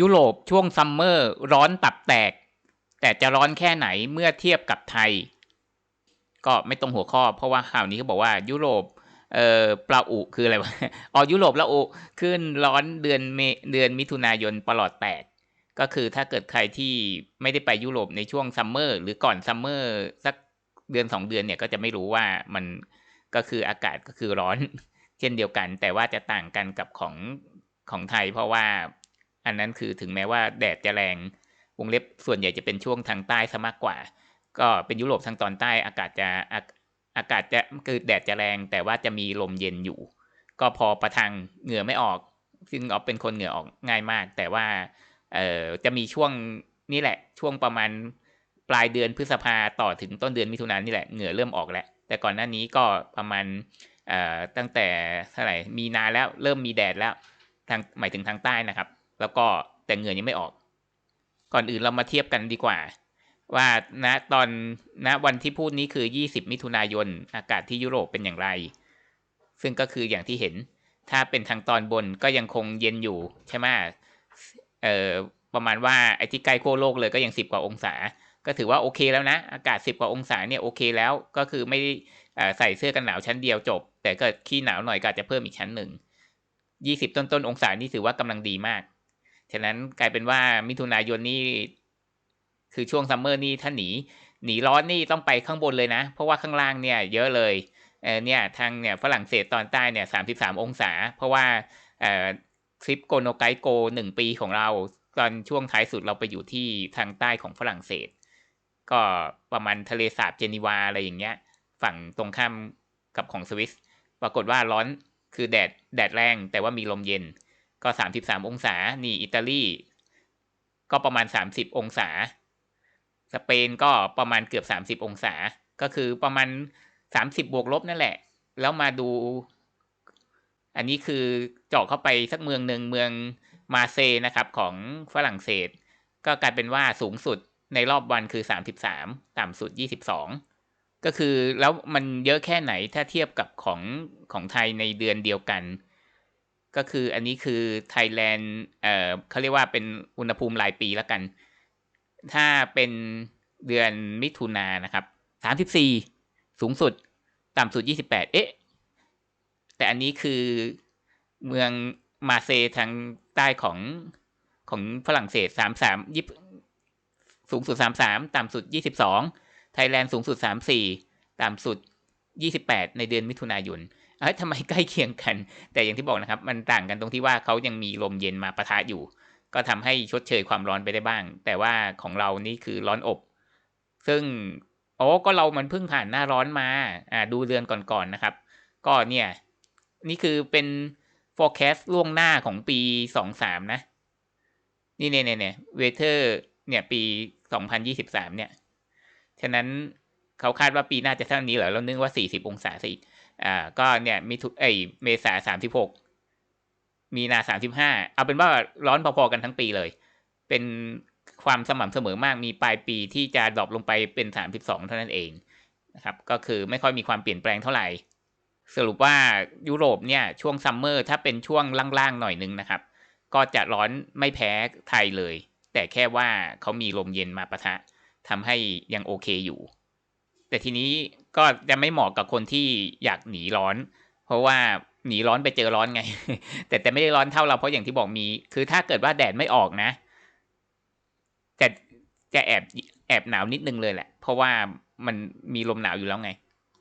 ยุโรปช่วงซัมเมอร์ร้อนตับแตก แต่จะร้อนแค่ไหนเมื่อเทียบกับไทย ก็ไม่ตรงหัวข้อ เพราะว่าข่าวนี้เขาบอกว่ายุโรปเอ่อปลาอุคืออะไรวะอ๋อยุโรปละอุขึ้นร้อนเดือนเมเดือนมิถุนายนปลอดแตก ก็คือถ้าเกิดใครที่ไม่ได้ไปยุโรปในช่วงซัมเมอร์หรือก่อนซัมเมอร์สักเดือนสองเดือนเนี่ยก็จะไม่รู้ว่ามันก็คืออากาศก็คือร้อน เช่นเดียวกัน แต่ว่าจะต่างกันกับของของไทย เพราะว่า อันนั้นคือถึงแม้ว่าแดดจะแรงวงเล็บส่วนใหญ่จะเป็นช่วงทางใต้ซะมากกว่า ก็เป็นยุโรปทางตอนใต้อากาศจะอากาศจะคือแดดจะแรง แต่ว่าจะมีลมเย็นอยู่ ก็พอประทังเหงื่อไม่ออก ซึ่งออฟเป็นคนเหงื่อออกง่ายมาก แต่ว่าเอ่อจะมีช่วงนี่แหละ ช่วงประมาณปลายเดือนพฤษภาต่อถึงต้นเดือนมิถุนายนนี่แหละเหงื่อเริ่มออกแล้ว แต่ก่อนหน้านี้ก็ประมาณเอ่อตั้งแต่เท่าไหร่มีนาแล้วเริ่มมีแดดแล้วทางหมายถึงทางใต้นะครับ แล้วก็แต่เงื่อยังไม่ออก ก่อนอื่นเรามาเทียบกันดีกว่า ว่าณตอนณวันที่พูดนี้คือ 20 มิถุนายนอากาศที่ยุโรปเป็นอย่างไร ซึ่งก็คืออย่างที่เห็น ถ้าเป็นทางตอนบนก็ยังคงเย็นอยู่ใช่ไหมเอ่อประมาณว่าไอ้ที่ใกล้โคโลกเลยก็ยัง 10 กว่าองศา ก็ถือว่าโอเคแล้วนะ อากาศ 10 กว่าองศาเนี่ยโอเคแล้วก็คือไม่ใส่เสื้อกันหนาวชั้นเดียวจบ แต่ก็ขี้หนาวหน่อยก็จะเพิ่มอีกชั้นหนึ่ง 20 ต้นต้นองศานี่ถือว่ากำลังดีมาก ฉะนั้นกลายเป็นว่ามิถุนายนนี่คือช่วงซัมเมอร์นี่ถ้าหนี หนีร้อนนี่ต้องไปข้างบนเลยนะ เพราะว่าข้างล่างเนี่ยเยอะเลยเออเนี่ยทางเนี่ยฝรั่งเศสตอนใต้เนี่ยสามสิบสามองศา เพราะว่าเอ่อทริปโกโนไกโกหนึ่งปีของเราตอนช่วงท้ายสุดเราไปอยู่ที่ทางใต้ของฝรั่งเศส ก็ประมาณทะเลสาบเจนีวาอะไรอย่างเงี้ย ฝั่งตรงข้ามกับของสวิส ปรากฏว่าร้อนคือแดดแดดแรงแต่ว่ามีลมเย็น ก็สามสิบสามองศา นี่อิตาลีก็ประมาณสามสิบองศา สเปนก็ประมาณเกือบสามสิบองศา ก็คือประมาณสามสิบบวกลบนั่นแหละ แล้วมาดู อันนี้คือเจาะเข้าไปสักเมืองหนึ่งเมืองมาเซนะครับของฝรั่งเศส ก็กลายเป็นว่าสูงสุดในรอบวันคือสามสิบสามต่ำสุดยี่สิบสองก็คือแล้วมันเยอะแค่ไหนถ้าเทียบกับของของไทยในเดือนเดียวกัน ก็คืออันนี้คือไทยแลนด์เอ่อเขาเรียกว่าเป็นอุณหภูมิรายปีแล้วกัน ถ้าเป็นเดือนมิถุนายนนะครับสามสิบสี่สูงสุด ต่ำสุดยี่สิบแปดเอ๊ะ แต่อันนี้คือเมืองมาเซทางใต้ของของฝรั่งเศสสามสามยี่สูงสุดสามสามต่ำสุดยี่สิบสองไทยแลนด์สูงสุดสามสี่ต่ำสุด ยี่สิบแปดในเดือนมิถุนายนเอ้ยทำไมใกล้เคียงกัน แต่อย่างที่บอกนะครับ มันต่างกันตรงที่ว่าเขายังมีลมเย็นมาปะทะอยู่ ก็ทำให้ชดเชยความร้อนไปได้บ้าง แต่ว่าของเรานี่คือร้อนอบ ซึ่งโอ้ก็เรามันเพิ่งผ่านหน้าร้อนมาอ่าดูเดือนก่อนๆนนะครับ ก็เนี่ยนี่คือเป็น forecast ล่วงหน้าของปีสองสามนะ นี่เนี่ยเนี่ยเวเทอร์เนี่ยปีสองพันยี่สิบสามเนี่ย ฉะนั้น เขาคาดว่าปีหน้าจะเท่านี้เหรอเรานึกว่าสี่สิบองศาสิอ่า ก็เนี่ยมีทุกไอเมษาสามสิบหกมีนาสามสิบห้าเอาเป็นว่าร้อนพอๆกันทั้งปีเลย เป็นความสม่ำเสมอมากมีปลายปีที่จะดรอปลงไปเป็นสามสิบสองเท่านั้นเองนะครับ ก็คือไม่ค่อยมีความเปลี่ยนแปลงเท่าไหร่ สรุปว่ายุโรปเนี่ยช่วงซัมเมอร์ถ้าเป็นช่วงล่างๆหน่อยนึงนะครับ ก็จะร้อนไม่แพ้ไทยเลย แต่แค่ว่าเขามีลมเย็นมาปะทะทำให้ยังโอเคอยู่ แต่ทีนี้ก็จะไม่เหมาะกับคนที่อยากหนีร้อน เพราะว่าหนีร้อนไปเจอร้อนไง แต่แต่ไม่ได้ร้อนเท่าเราเพราะอย่างที่บอกมี คือถ้าเกิดว่าแดดไม่ออกนะจะจะแอบแอบหนาวนิดนึงเลยแหละ เพราะว่ามันมีลมหนาวอยู่แล้วไง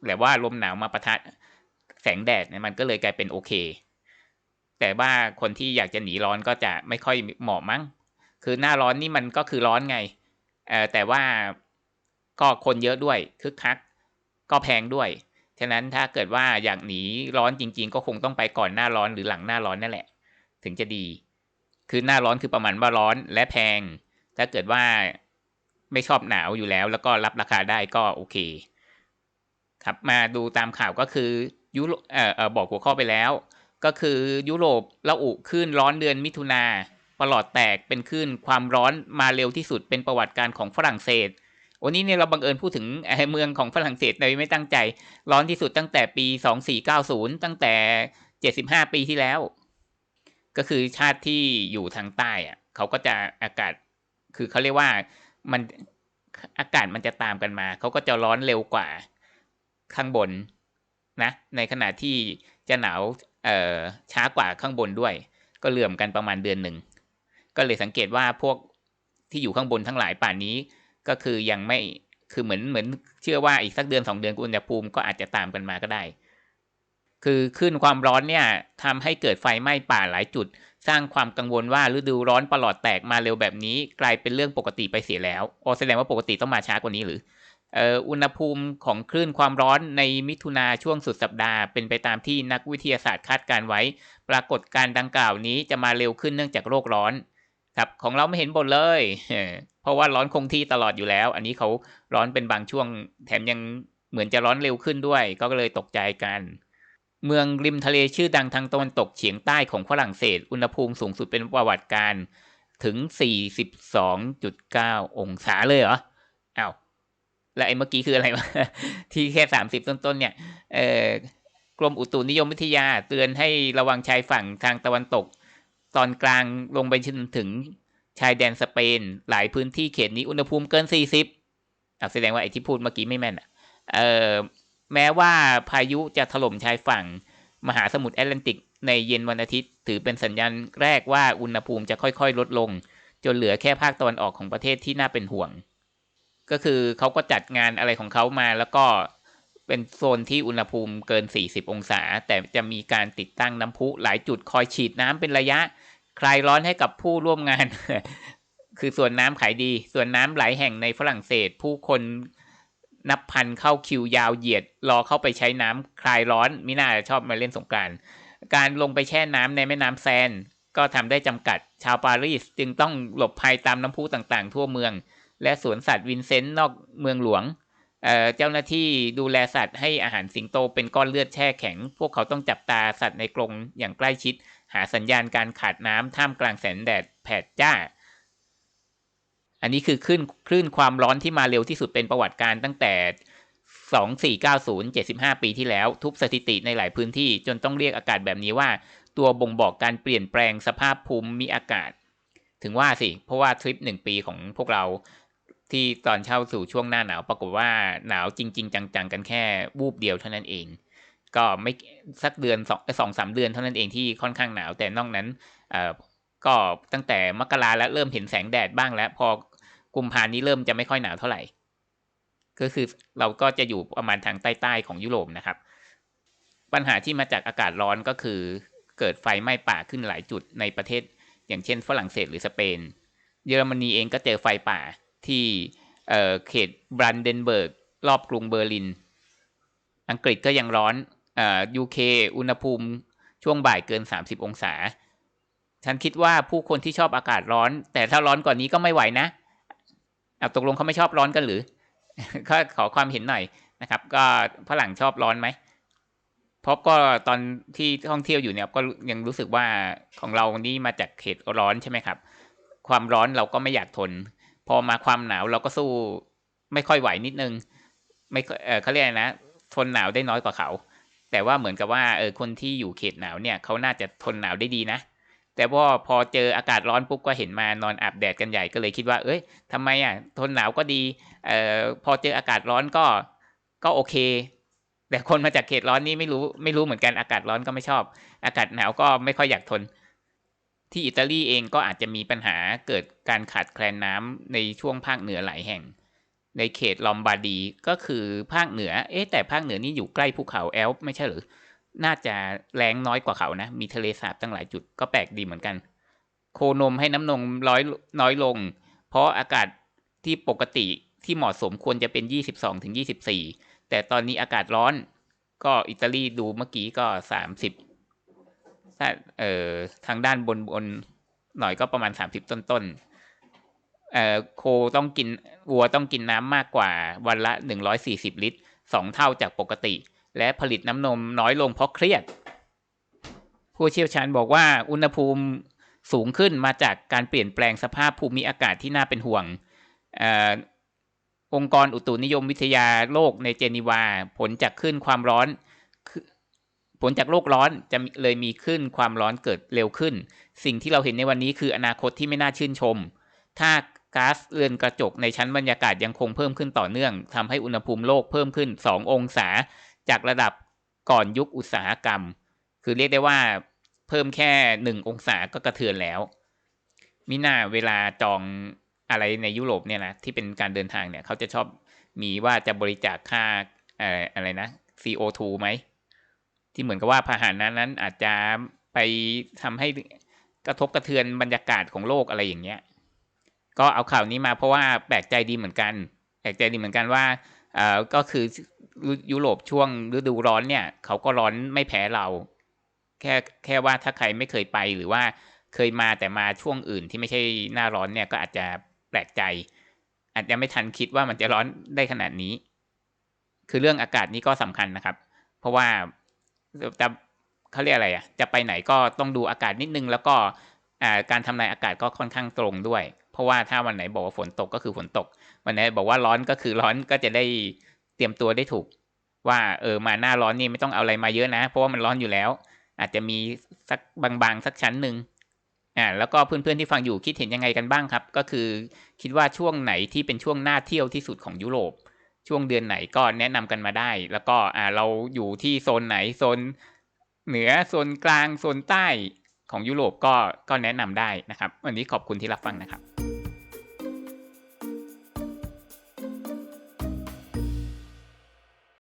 แต่ว่าลมหนาวมาปะทะแสงแดดเนี่ยมันก็เลยกลายเป็นโอเค แต่ว่าคนที่อยากจะหนีร้อนก็จะไม่ค่อยเหมาะมั้ง คือหน้าร้อนนี่มันก็คือร้อนไงเออแต่ว่า ก็คนเยอะด้วยคึกคัก ก็แพงด้วย ฉะนั้นถ้าเกิดว่าอยากหนีร้อนจริง ๆ ก็คงต้องไปก่อนหน้าร้อนหรือหลังหน้าร้อนนั่นแหละ ถึงจะดี คือหน้าร้อนคือประมาณว่าร้อนและแพง ถ้าเกิดว่าไม่ชอบหนาวอยู่แล้ว แล้วก็รับราคาได้ก็โอเค ครับมาดูตามข่าวก็คือยุโรเอ่อบอกหัวข้อไปแล้ว ก็คือยุโรปละอุขึ้นร้อนเดือนมิถุนาประหลอดแตกเป็นขึ้นความร้อนมาเร็วที่สุดเป็นประวัติการของฝรั่งเศส วันนี้เนี่ยเราบังเอิญพูดถึงเมืองของฝรั่งเศสโดยไม่ตั้งใจ ร้อนที่สุดตั้งแต่ปี 2490 ตั้งแต่ 75 ปีที่แล้ว ก็คือชาติที่อยู่ทางใต้อะเขาก็จะอากาศ คือเขาเรียกว่ามันอากาศมันจะตามกันมา เขาก็จะร้อนเร็วกว่าข้างบนนะ ในขณะที่จะหนาวเอ่อช้ากว่าข้างบนด้วย ก็เหลื่อมกันประมาณเดือนหนึ่ง ก็เลยสังเกตว่าพวกที่อยู่ข้างบนทั้งหลายป่านนี้ ก็คือยังไม่คือเหมือนเหมือนเชื่อว่าอีกสักเดือนสองเดือนอุณหภูมิก็อาจจะตามกันมาก็ได้ คือขึ้นความร้อนเนี่ยทำให้เกิดไฟไหม้ป่าหลายจุด สร้างความกังวลว่าฤดูร้อนประหลอดแตกมาเร็วแบบนี้ กลายเป็นเรื่องปกติไปเสียแล้วอ๋อแสดงว่าปกติต้องมาช้ากว่านี้หรืออุณหภูมิของคลื่นความร้อนในมิถุนาช่วงสุดสัปดาห์เป็นไปตามที่นักวิทยาศาสตร์คาดการไว้ ปรากฏการดังกล่าวนี้จะมาเร็วขึ้นเนื่องจากโรคร้อน ครับของเราไม่เห็นบนเลย เพราะว่าร้อนคงที่ตลอดอยู่แล้ว อันนี้เขาร้อนเป็นบางช่วง แถมยังเหมือนจะร้อนเร็วขึ้นด้วย ก็เลยตกใจกัน เมืองริมทะเลชื่อดังทางตะวันตกเฉียงใต้ของฝรั่งเศส อุณหภูมิสูงสุดเป็นประวัติการถึง 42.9 องศาเลยเหรออ้าวแล้วไอ้เมื่อกี้คืออะไรวะที่แค่ 30 ต้นๆเนี่ย เอ่อกรมอุตุนิยมวิทยาเตือนให้ระวังชายฝั่งทางตะวันตก ตอนกลางลงไปจนถึง ชายแดนสเปน หลายพื้นที่เขตนี้อุณหภูมิเกิน 40อะแสดงว่าไอ้ที่พูดเมื่อกี้ไม่แม่นอะเออแม้ว่าพายุจะถล่มชายฝั่งมหาสมุทรแอตแลนติกในเย็นวันอาทิตย์ ถือเป็นสัญญาณแรกว่าอุณหภูมิจะค่อยๆ ลดลง จนเหลือแค่ภาคตะวันออกของประเทศที่น่าเป็นห่วง ก็คือเขาก็จัดงานอะไรของเขามาแล้วก็เป็นโซนที่อุณหภูมิเกิน 40 องศา แต่จะมีการติดตั้งน้ำพุหลายจุดคอยฉีดน้ำเป็นระยะ คลายร้อนให้กับผู้ร่วมงาน คือส่วนน้ำขายดี ส่วนน้ำหลายแห่งในฝรั่งเศส ผู้คนนับพันเข้าคิวยาวเหยียด รอเข้าไปใช้น้ำคลายร้อนมิน่าชอบมาเล่นสงการ การลงไปแช่น้ำในแม่น้ำแซนก็ทำได้จำกัด ชาวปารีสจึงต้องหลบภัยตามน้ำพุต่างๆ ทั่วเมือง และสวนสัตว์วินเซนต์นอกเมืองหลวงเจ้าหน้าที่ดูแลสัตว์ให้อาหารสิงโตเป็นก้อนเลือดแช่แข็ง พวกเขาต้องจับตาสัตว์ในกรงอย่างใกล้ชิด หาสัญญาณการขาดน้ำท่ามกลางแสงแดดแผดจ้า อันนี้คือคลื่นคลื่นความร้อนที่มาเร็วที่สุดเป็นประวัติการตั้งแต่ 2490 75 ปีที่แล้ว ทุบสถิติในหลายพื้นที่จนต้องเรียกอากาศแบบนี้ว่า ตัวบ่งบอกการเปลี่ยนแปลงสภาพภูมิอากาศ ถึงว่าสิ เพราะว่าทริปหนึ่งปีของพวกเราที่ตอนเข้าสู่ช่วงหน้าหนาว ปรากฏว่าหนาวจริง ๆ จัง ๆ กันแค่วูบเดียวเท่านั้นเอง ก็ไม่สักเดือนสองสองสามเดือนเท่านั้นเองที่ค่อนข้างหนาว แต่นอกนั้นเออก็ตั้งแต่มกราแล้วเริ่มเห็นแสงแดดบ้างแล้ว พอกุมภานี้เริ่มจะไม่ค่อยหนาวเท่าไหร่ ก็คือเราก็จะอยู่ประมาณทางใต้ๆของยุโรปนะครับ ปัญหาที่มาจากอากาศร้อนก็คือเกิดไฟไหม้ป่าขึ้นหลายจุดในประเทศ อย่างเช่น ฝรั่งเศสหรือสเปน เยอรมนีเองก็เจอไฟป่าที่เขตบรันเดนเบิร์กรอบกรุงเบอร์ลิน อังกฤษก็ยังร้อน ยูเคอุณหภูมิช่วงบ่ายเกิน 30 องศา ฉันคิดว่าผู้คนที่ชอบอากาศร้อน แต่ถ้าร้อนกว่านนี้ก็ไม่ไหวนะเอาตกลงเขาไม่ชอบร้อนกันหรือก็ขอความเห็นหน่อยนะครับ ก็ฝรั่งชอบร้อนไหมเพราะก็ตอนที่ท่องเที่ยวอยู่เนี่ยก็ยังรู้สึกว่าของเรานี่มาจากเขตร้อนใช่ไหมครับ ความร้อนเราก็ไม่อยากทน พอมาความหนาวเราก็สู้ไม่ค่อยไหวนิดนึง ไม่เออเขาเรียกนะ ทนหนาวได้น้อยกว่าเขา แต่ว่าเหมือนกับว่าเออคนที่อยู่เขตหนาวเนี่ยเขาน่าจะทนหนาวได้ดีนะ แต่ว่าพอเจออากาศร้อนปุ๊บก็เห็นมานอนอาบแดดกันใหญ่ก็เลยคิดว่า เอ้ยทำไมอะทนหนาวก็ดีเอ่อพอเจออากาศร้อนก็ก็โอเค แต่คนมาจากเขตร้อนนี่ไม่รู้ไม่รู้เหมือนกันอากาศร้อนก็ไม่ชอบ อากาศหนาวก็ไม่ค่อยอยากทน ที่อิตาลีเองก็อาจจะมีปัญหาเกิดการขาดแคลนน้ำในช่วงภาคเหนือหลายแห่ง ในเขตลอมบาร์ดีก็คือภาคเหนือ เอ๊ะแต่ภาคเหนือนี่อยู่ใกล้ภูเขาแอลป์ไม่ใช่หรือ น่าจะแรงน้อยกว่าเขานะ มีทะเลสาบตั้งหลายจุดก็แปลกดีเหมือนกัน โคนมให้น้ำนมร้อยน้อยลง เพราะอากาศที่ปกติที่เหมาะสมควรจะเป็น 22ถึง24 แต่ตอนนี้อากาศร้อน ก็อิตาลีดูเมื่อกี้ก็ 30ถ้าเอ่อทางด้านบนบนหน่อยก็ประมาณ 30 ต้นต้น เอ่อโคต้องกินวัวต้องกินน้ำมากกว่าวันละ 140 ลิตร 2 เท่าจากปกติ และผลิตน้ำนมน้อยลงเพราะเครียด ผู้เชี่ยวชาญบอกว่าอุณหภูมิสูงขึ้นมาจากการเปลี่ยนแปลงสภาพภูมิอากาศที่น่าเป็นห่วงอองค์กรอุตุนิยมวิทยาโลกในเจนีวา ผลจากขึ้นความร้อน ผลจากโลกร้อนจะเลยมีขึ้นความร้อนเกิดเร็วขึ้น สิ่งที่เราเห็นในวันนี้คืออนาคตที่ไม่น่าชื่นชม ถ้า ก๊าซเรือนกระจกในชั้นบรรยากาศยังคงเพิ่มขึ้นต่อเนื่องทำให้อุณหภูมิโลกเพิ่มขึ้น 2 องศา จากระดับก่อนยุคอุตสาหกรรม คือเรียกได้ว่าเพิ่มแค่หนึ่งองศาก็กระเทือนแล้ว มิน่าเวลาจองอะไรในยุโรปเนี่ยนะที่เป็นการเดินทางเนี่ยเขาจะชอบมีว่าจะบริจาคค่าอะไรนะ CO2 ไหม ที่เหมือนกับว่าพาหนะนั้นอาจจะไปทำให้กระทบกระเทือนบรรยากาศของโลกอะไรอย่างเงี้ย ก็เอาข่าวนี้มาเพราะว่าแปลกใจดีเหมือนกัน แปลกใจดีเหมือนกันว่าเอ่อก็คือยุโรปช่วงฤดูร้อนเนี่ยเขาก็ร้อนไม่แพ้เรา แค่แค่ว่าถ้าใครไม่เคยไปหรือว่าเคยมาแต่มาช่วงอื่นที่ไม่ใช่หน้าร้อนเนี่ยก็อาจจะแปลกใจ อาจจะไม่ทันคิดว่ามันจะร้อนได้ขนาดนี้ คือเรื่องอากาศนี้ก็สำคัญนะครับ เพราะว่าจะเขาเรียกอะไรอะจะไปไหนก็ต้องดูอากาศนิดนึง แล้วก็อ่าการทำนายอากาศก็ค่อนข้างตรงด้วย เพราะว่าถ้าวันไหนบอกว่าฝนตกก็คือฝนตก วันไหนบอกว่าร้อนก็คือร้อนก็จะได้เตรียมตัวได้ถูก ว่าเออมาหน้าร้อนนี่ไม่ต้องเอาอะไรมาเยอะนะ เพราะว่ามันร้อนอยู่แล้ว อาจจะมีสักบางๆสักชั้นหนึ่งอ่าแล้วก็เพื่อนๆที่ฟังอยู่คิดเห็นยังไงกันบ้างครับ ก็คือคิดว่าช่วงไหนที่เป็นช่วงหน้าเที่ยวที่สุดของยุโรป ช่วงเดือนไหนก็แนะนำกันมาได้ แล้วก็อ่าเราอยู่ที่โซนไหนโซนเหนือโซนกลางโซนใต้ของยุโรปก็ก็แนะนำได้นะครับ วันนี้ขอบคุณที่รับฟังนะครับ